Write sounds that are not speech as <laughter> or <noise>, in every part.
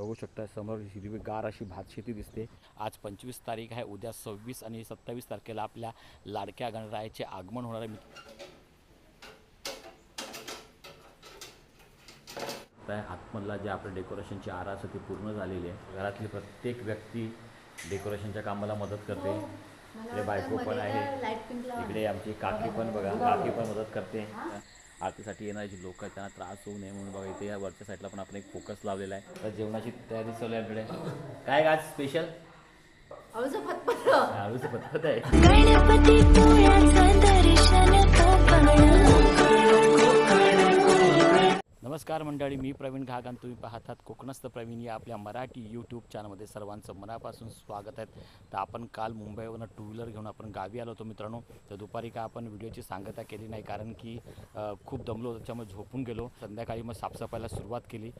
बघू शकता समोर हिरवीगार अशी भात शेती दिसते. आज पंचवीस तारीख आहे उद्या सव्वीस आणि सत्तावीस तारखेला आपल्या लाडक्या गणरायाचे आगमन होणार आहे. आता आतमधला जे आपलं डेकोरेशनची आरास ती पूर्ण झालेली आहे घरातली प्रत्येक व्यक्ती डेकोरेशनच्या कामाला मदत करते. इकडे बायको पण आहे. इकडे आमची काकी पण बघा काकी पण मदत करते. आरतीसाठी येणारे जे लोक आहेत त्यांना त्रास होऊ नये म्हणून बघा इथे या वरच्या साईडला पण आपण एक फोकस लावलेला आहे. तर जेवणाची तयारी चालू आहे आपल्याकडे. काय आज स्पेशल अळूचं फतफत. आळूचं पद्धत आहे. नमस्कार मंडळी मी प्रवीण घाग आणि तुम्ही पाहतात कोकणस्थ प्रवीण या आपल्या मराठी यूट्यूब चॅनलमध्ये सर्वांचं मनापासून स्वागत आहे. तर आपण काल मुंबईवरनं टू व्हीलर घेऊन आपण गावी आलो होतो मित्रांनो. तर दुपारी का आपण व्हिडिओची सांगता केली नाही कारण की खूप दमलो त्याच्यामुळे झोपून गेलो. संध्याकाळी मग साफसफाईला सुरुवात केली.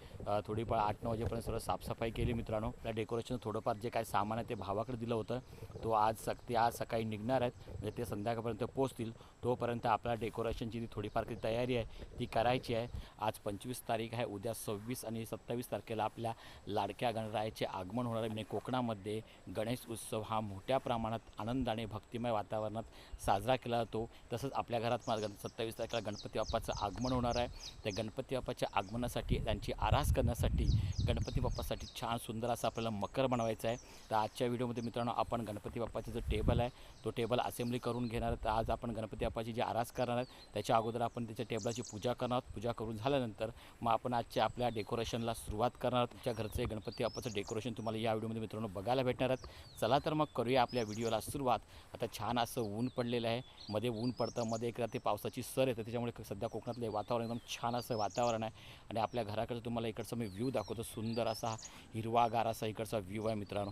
थोडीफार आठ नऊ वाजेपर्यंत सर्व साफसफाई केली मित्रांनो. त्या डेकोरेशन थोडंफार जे काय सामान आहे ते भावाकडे दिलं होतं. तो आज सक ते आज सकाळी निघणार आहेत. म्हणजे ते संध्याकाळपर्यंत पोचतील तोपर्यंत आपल्या डेकोरेशनची जी थोडीफार काही तयारी आहे ती करायची आहे. आज पंचवीस तारीख आहे. उद्या सव्वीस आणि सत्तावीस तारखेला आपल्या लाडक्या गणरायाचे आगमन होणार आहे. म्हणजे कोकणामध्ये गणेश उत्सव हा मोठ्या प्रमाणात आनंदाने भक्तिमय वातावरणात साजरा केला जातो. तसंच आपल्या घरात मला गण सत्तावीस तारखेला गणपती बाप्पाचं आगमन होणार आहे. त्या गणपती बाप्पाच्या आगमनासाठी त्यांची आरास करण्यासाठी गणपती बाप्पासाठी छान सुंदर असा आपल्याला मकर बनवायचा आहे. तर आजच्या व्हिडिओमध्ये मित्रांनो आपण गणपती बाप्पाचा जो टेबल आहे तो टेबल असेंब्ली करून घेणार आहे तर आज आपण गणपती बाप्पाची जी आरास करणार आहे त्याच्या अगोदर आपण त्याच्या टेबलाची पूजा करणार आहोत. पूजा करून झाल्यानंतर मग आपण आजच्या आपल्या डेकोरेशनला सुरुवात करणार. आहोत तुमच्या घरचे गणपती बाप्पाचं डेकोरेशन तुम्हाला या व्हिडिओमध्ये मित्रांनो बघायला भेटणार आहेत. चला तर मग करूया आपल्या व्हिडिओला सुरुवात. आता छान असं ऊन पडलेलं आहे. मध्ये ऊन पडतं मध्ये एक रात्री पावसाची सर येते. त्याच्यामुळे सध्या कोकणातले वातावरण एकदम छान असं वातावरण आहे. आणि आपल्या घराकडचं तुम्हाला इकडचा मी व्ह्यू दाखवतो. सुंदर असा हिरवागार असा इकडचा व्ह्यू आहे मित्रांनो.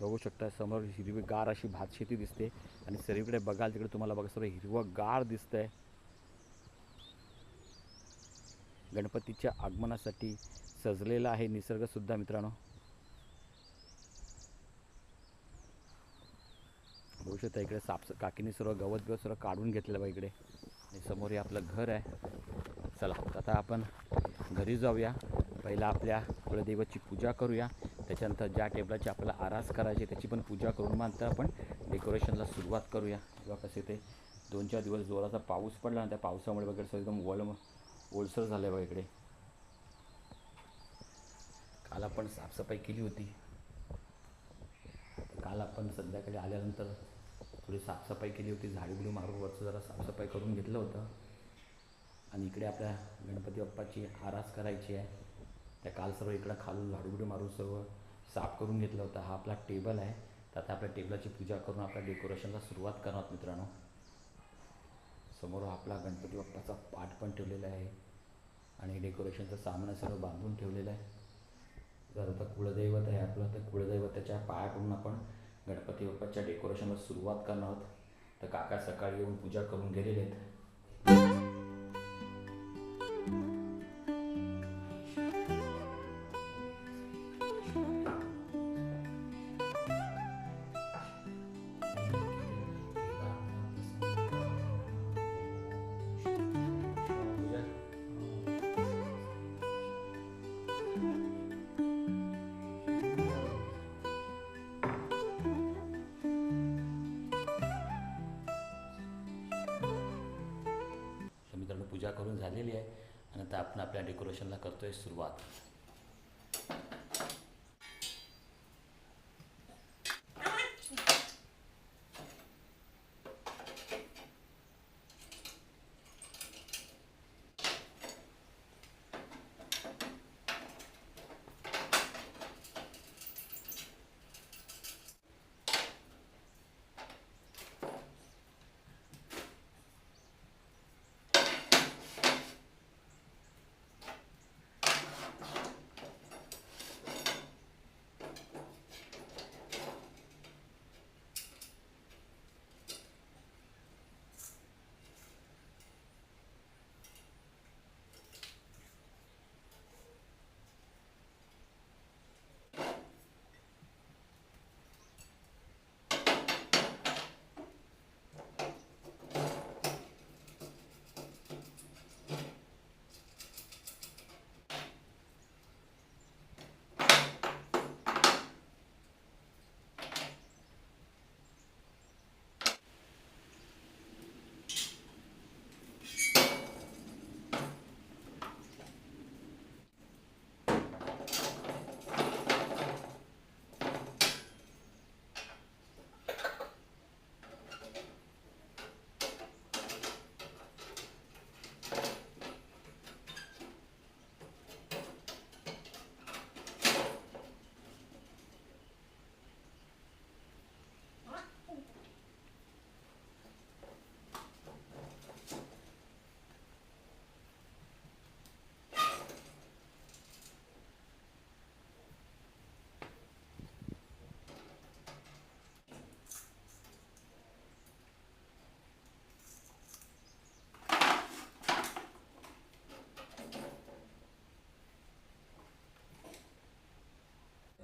बघू शकता समोर हिरवीगार अशी भात शेती दिसते. आणि सर्वीकडे बघाल तिकडे तुम्हाला बघा सर्व हिरवं गार दिसतंय. गणपतीच्या आगमनासाठी सजलेला आहे निसर्गसुद्धा मित्रांनो. बघू शकता इकडे साप काकीने सर्व गवत बिवत सर्व काढून घेतलेलं बा इकडे. आणि समोर हे आपलं घर आहे. चला आता आपण घरी जाऊया. पहिला आपल्या कुलदैवतची पूजा करूया. त्याच्यानंतर ज्या टेबलाची आपल्याला आरास करायची त्याची पण पूजा करून मग आपण डेकोरेशनला सुरुवात करूया. किंवा कसे ते. दोन चार दिवस जोराचा पाऊस पडला ना त्या पावसामुळे वगैरे सगळं एकदम वळ ओलसर झालं आहे बघा इकडे. काल आपण साफसफाई केली होती. काल आपण संध्याकाळी आल्यानंतर थोडी साफसफाई केली होती. झाडी बिडी मारून वरचं जरा साफसफाई करून घेतलं होतं. आणि इकडे आपल्या गणपती बाप्पाची आरास करायची आहे. त्या काल सर्व इकडं खालून झाडूबिडू मारून सर्व साफ करून घेतलं होतं. हा आपला टेबल आहे. तर आता आपल्या टेबलाची पूजा करून आपल्या डेकोरेशनला सुरुवात करणार मित्रांनो. समोर आपला गणपती बाप्पाचा पाठ पण ठेवलेला आहे. आणि डेकोरेशनचं सामान सर्व बांधून ठेवलेलं आहे. जर आता कुळदैवत आहे आपलं तर कुळदैवताच्या पाया पडून आपण गणपती बाप्पाच्या डेकोरेशनला सुरुवात करणार आहोत. तर काका सकाळी येऊन पूजा करून गेलेले आहेत. पूजा करून झालेली आहे. आणि आता आपण आपल्या डेकोरेशनला करतोय सुरुवात.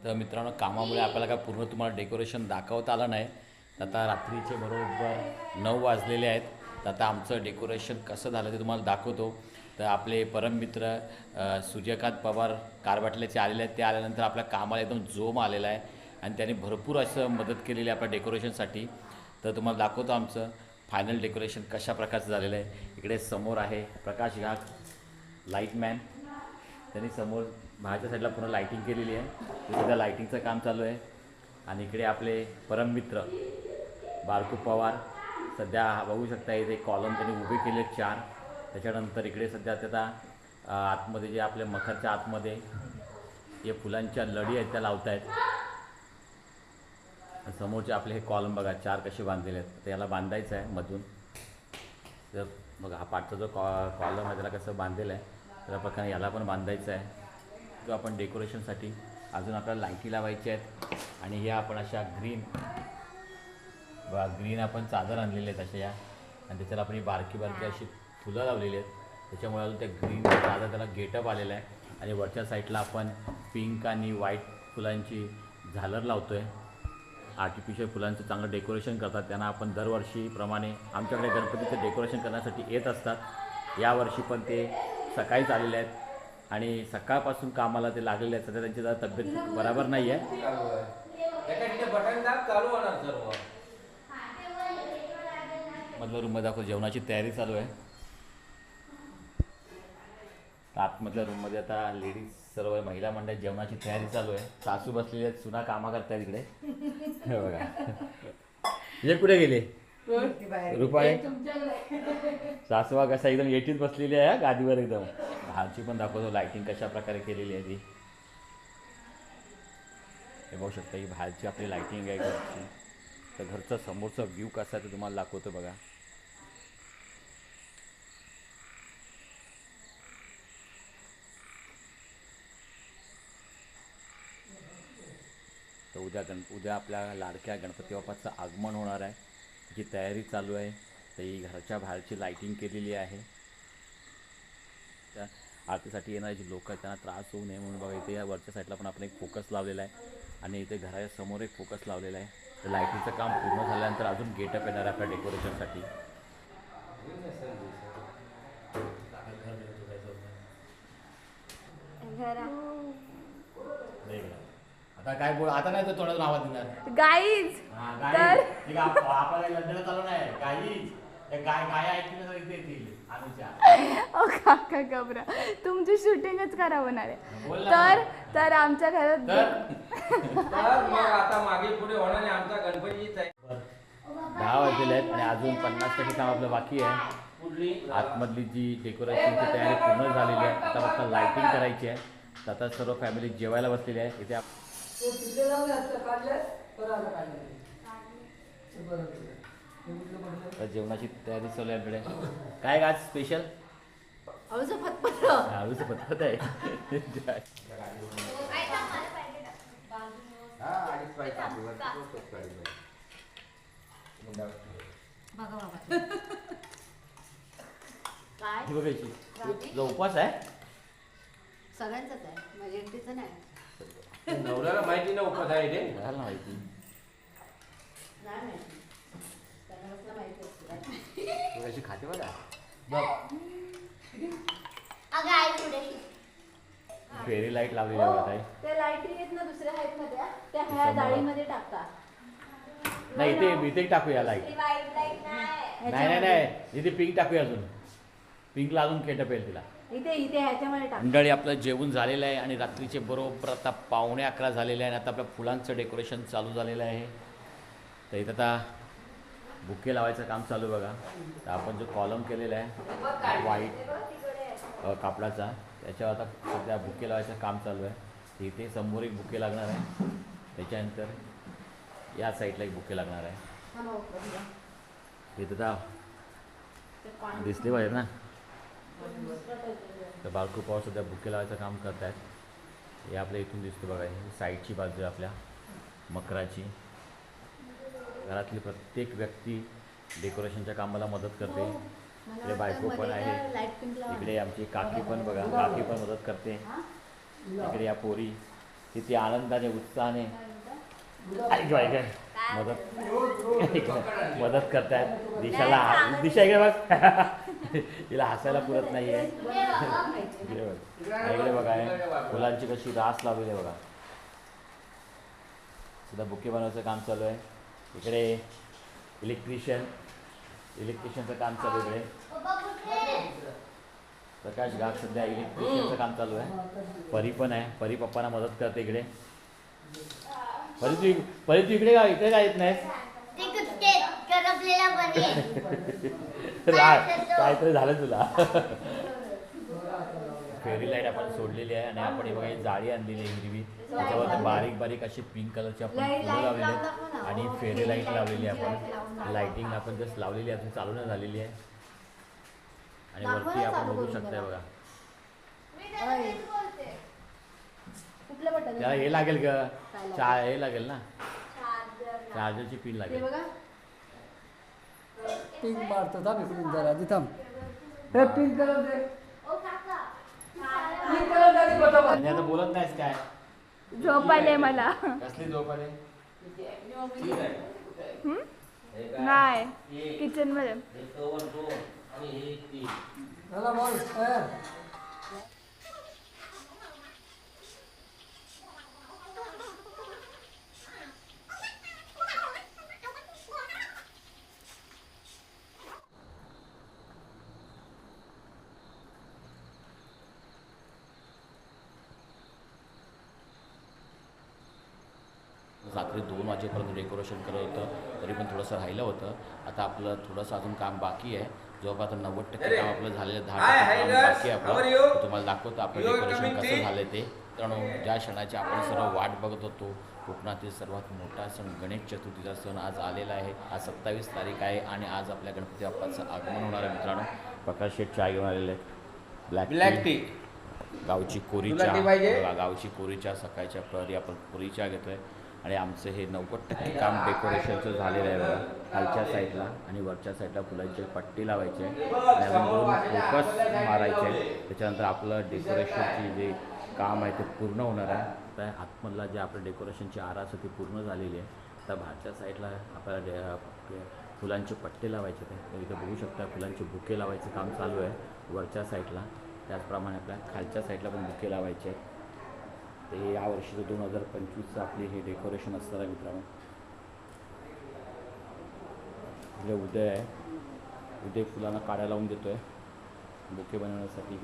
तर मित्रांनो कामामुळे आपल्याला काय पूर्ण तुम्हाला डेकोरेशन दाखवता आलं नाही. तर आता रात्रीचे बरोबर नऊ वाजलेले आहेत. तर आता आमचं डेकोरेशन कसं झालं ते तुम्हाला दाखवतो. तर आपले परममित्र सूर्यकांत पवार कारवाटल्याचे आलेले आहेत. ते आल्यानंतर आपल्या कामाला एकदम जोम आलेला आहे आणि त्यांनी भरपूर असं मदत केलेली आहे आपल्या डेकोरेशनसाठी तर तुम्हाला दाखवतो आमचं फायनल डेकोरेशन कशा प्रकारचं झालेलं आहे. इकडे समोर आहे प्रकाश घाग लाईटमॅन त्यांनी समोर बाहेरच्या साईडला पूर्ण लाईटिंग केलेली आहे. ते सध्या लाईटिंगचं काम चालू आहे. आणि इकडे आपले परममित्र बारकू पवार सध्या बघू शकता इथे कॉलम त्यांनी उभे केले चार. त्याच्यानंतर इकडे सध्या त्याचा आतमध्ये जे आपल्या मखरच्या आतमध्ये जे फुलांच्या लढी आहेत त्या लावत आहेत समोरचे आपले हे कॉलम बघा चार कसे बांधलेले आहेत. तर याला बांधायचं आहे मधून. तर बघा हा पाठचा जो कॉ कॉलम आहे त्याला कसं बांधलेलं आहे त्याला प्रकारे याला पण बांधायचं आहे. तो आपण डेकोरेशनसाठी अजून आपल्याला लाईटी लावायच्या आहेत. आणि ह्या आपण अशा ग्रीन बा ग्रीन आपण चादर आणलेले आहेत अशा या. आणि त्याच्याला आपण ही बारकी बारकी अशी फुलं लावलेली आहेत. त्याच्यामुळे अजून त्या ग्रीन चादर त्याला गेटअप आलेला आहे. आणि वरच्या साईडला आपण पिंक आणि व्हाईट फुलांची झालर लावतो आहे आर्टिफिशियल फुलांचं चांगलं डेकोरेशन करतात. त्यांना आपण दरवर्षीप्रमाणे आमच्याकडे गणपतीचं डेकोरेशन करण्यासाठी येत असतात. यावर्षी पण ते सकाळीच आलेले आहेत. आणि सकाळपासून कामाला ते लागलेले आहेत. सध्या त्यांची जरा तब्येत बरोबर नाही आहे. बटन दाब चालू होणार सर्व. मधलं रूममध्ये दाखव जेवणाची तयारी चालू आहे. तर आतमधल्या रूममध्ये आता लेडीज सर्व महिला मंडळ जेवणाची तयारी चालू आहे. सासू बसलेली आहेत सुना कामा करतायत इकडे. हे बघा. हे कुठे गेले? रुपाळे सासवा कसा एकदम येटीत बसलेली आहे हा, गादीवर एकदम. बाहेरची पण दाखवतो. लायटिंग कशा प्रकारे केलेली आहे ती. हे बघू शकता ही बाहेरची आपली लायटिंग आहे घरची. तर घरचा समोरचा व्ह्यू कसा आहे ते तुम्हाला दाखवतो बघा. तर उद्या गण उद्या आपल्या लाडक्या गणपती बाप्पाचं आगमन होणार आहे. त्याची तयारी चालू आहे. तर ही घराच्या बाहेरची लाईटिंग केलेली आहे. त्या आरतीसाठी येणारे जे लोक आहेत त्यांना त्रास होऊ नये म्हणून बघा इथे या वरच्या साईडला पण आपण एक फोकस लावलेला आहे. आणि इथे घराच्या समोर एक फोकस लावलेला आहे. तर लाईटिंगचं काम पूर्ण झाल्यानंतर अजून गेटअप येणार आहे आपल्या डेकोरेशनसाठी आता काय बोल आता नाही तर तोंडातून आवाज देणार गाईज हा, तर- गाई. ठीक आहे, आप- आपल्याला लंडनला चालू नाही गाई त्या गाय तर इथे येतील. अनुच्या ओ काका घबरा तुमची शूटिंगच करा होणार आहे बोल ना. तर तर आमच्या घरात तर? <laughs> तर मग आता मागे पुढे होणार नाही आमचा गणपतीच आहे. दहा वाजलेले आहेत आणि अजून पन्नास टक्के काम आपलं बाकी आहे. आतमधली जी डेकोरेशनची तयारी पूर्ण झालेली आहे. आता फक्त लाइटिंग करायची आहे. तर आता सर्व फॅमिली जेवायला बसलेली आहे. इथे आप- तर जेवणाची तयारी चालू आहे आपल्याकडे काय आज स्पेशल अळूचं फतफत आळूचं पद्धत आहे. हा. काय ही बघायची उपवास आहे? सगळ्यांचंच आहे. म्हणजे एकटीचं नाही. नवऱ्याला माहिती ना उपवास आहे ते. घाल ना माहिती नाही माहिती त्यांना कसलं माहिती असतं तू कशी खाते बघा. बघ. अगं आई थोडीशी. फेरी लाइट लावलेली आहे बघा ताई. ते लाईटी आहेत ना दुसऱ्या आहेत ना त्या. ह्या समोर. जाळीमध्ये टाका नाही इथे इथे टाकूया लाइट नाही. नाही नाही इथे पिंक टाकूया अजून. पिंकला अजून केटप येईल तिला. इथे इथे ह्याच्यामध्ये टाका. मंडळी आपलं जेवण झालेलं आहे आणि रात्रीचे बरोबर आता पावणे अकरा झालेले आहे आणि आता आपल्या फुलांचं डेकोरेशन चालू झालेलं आहे. तर इथं आता बुके लावायचं काम चालू आहे बघा. तर आपण जो कॉलम केलेला आहे व्हाईट कापडाचा त्याच्यावर आता सध्या बुके लावायचं काम चालू आहे. इथे समोर एक बुके लागणार आहे. त्याच्यानंतर या साईडला एक बुके लागणार आहे. इथं तर दिसले पाहिजे ना. तर बालकू पवार सध्या बुके लावायचं काम करत आहेत हे आपल्या इथून दिसतो बघा ही साईडची बाजू आहे आपल्या. मकराची. घरातली प्रत्येक व्यक्ती डेकोरेशनच्या कामाला मदत करते. मला इकडे बायको पण आहे. इकडे आमची काकी पण बघा काकी पण मदत करते. हा? इकडे या पोरी किती आनंदाने उत्साहाने. मदत. मदत करतायत. दिशाला दिशा इकडे बघ. तिला हसायला पुरत इकडे बघ. इकडे बघा हे. फुलांची कशी रास लावलेली आहे बघा. सुद्धा बुके बनवायचं काम चालू आहे. इकडे इलेक्ट्रिशियन इलेक्ट्रिशियनचं काम चालू इकडे. प्रकाश गाग सध्या इलेक्ट्रिशियनचं काम चालू आहे. परी पण आहे. परी पप्पांना मदत करते इकडे. परी तू इक- परी तू इकडे का? इकडे काय येत नाहीस? ते कुठे? करपलेला बनेल <laughs> रा- काहीतरी झालं तुला. <laughs> फेरी लाइट आपण सोडलेली आहे आणि आपण हे बघा ही जाळी आणलेली आहे हिरवी. त्याच्यावर बारीक बारीक अशी पिंक कलरची आपण फुलं लावलेली आहेत. आणि फेरी लाइट लावलेली आहे आपण. लाईटिंग आपण जस्ट लावलेली आहे अजून चालू नाही झालेली आहे. आणि वरती आपण बघू शकताय बघा त्याला हे लागेल ग. चा हे लागेल ना. चार्जरची पिन लागेल. बघा. पिंक मारतो थांब इकडून जरा आधी थांब. हे पिंक कलर दे. आता बोलत नाहीस काय? झोप आले मला. कसली झोप आली नाही. किचनमध्ये. चला बोल तयार. रात्री दोन वाजेपर्यंत डेकोरेशन करत होतं तरी पण थोडंसं राहिलं होतं. आता आपलं थोडंसं अजून काम बाकी आहे. जवळपास आता नव्वद टक्के काम आपलं झालेलं दहा टक्के काम. बाकी आहे आपलं. तुम्हाला दाखवतो आपलं डेकोरेशन कसं? झालं ते. कारण ज्या क्षणाची आपण सर्व वाट बघत होतो कोकणातील सर्वात मोठा सण गणेश चतुर्थीचा सण आज आलेला आहे. आज सत्तावीस तारीख आहे आणि आज आपल्या गणपती बाप्पाचं आगमन होणार आहे मित्रांनो. प्रकाश शेठ चहा घेऊन आलेले ब्लॅक ब्लॅक टी गावची कोरी तुला चहा टी पाहिजे? बघा, गावची कोरी चहा सकाळच्या प्रहरी आपण कोरी चहा घेतोय. आणि आमचं हे नव्वद टक्के काम डेकोरेशनचं झालेलं आहे बघा. खालच्या साईडला आणि वरच्या साईडला फुलांचे पट्टी लावायचे आणि अजून दोन फोकस मारायचे. त्याच्यानंतर आपलं डेकोरेशनची जे काम आहे ते पूर्ण होणार आहे. तर आतमधला जे आपलं डेकोरेशनची आरास आहे ती पूर्ण झालेली आहे. आता बाहेरच्या साईडला आपल्याला फुलांचे पट्टे लावायचे ते. तर इथं बघू शकता फुलांचे बुके लावायचं काम चालू आहे वरच्या साईडला. त्याचप्रमाणे आपल्या खालच्या साईडला पण बुके लावायचे आहेत. ते या वर्षीचं दोन हजार पंचवीसचं आपले हे डेकोरेशन असणार आहे मित्रांनो. इकडे उदय आहे. उदय फुलांना काड्या लावून देतो आहे बुके बनवण्यासाठी.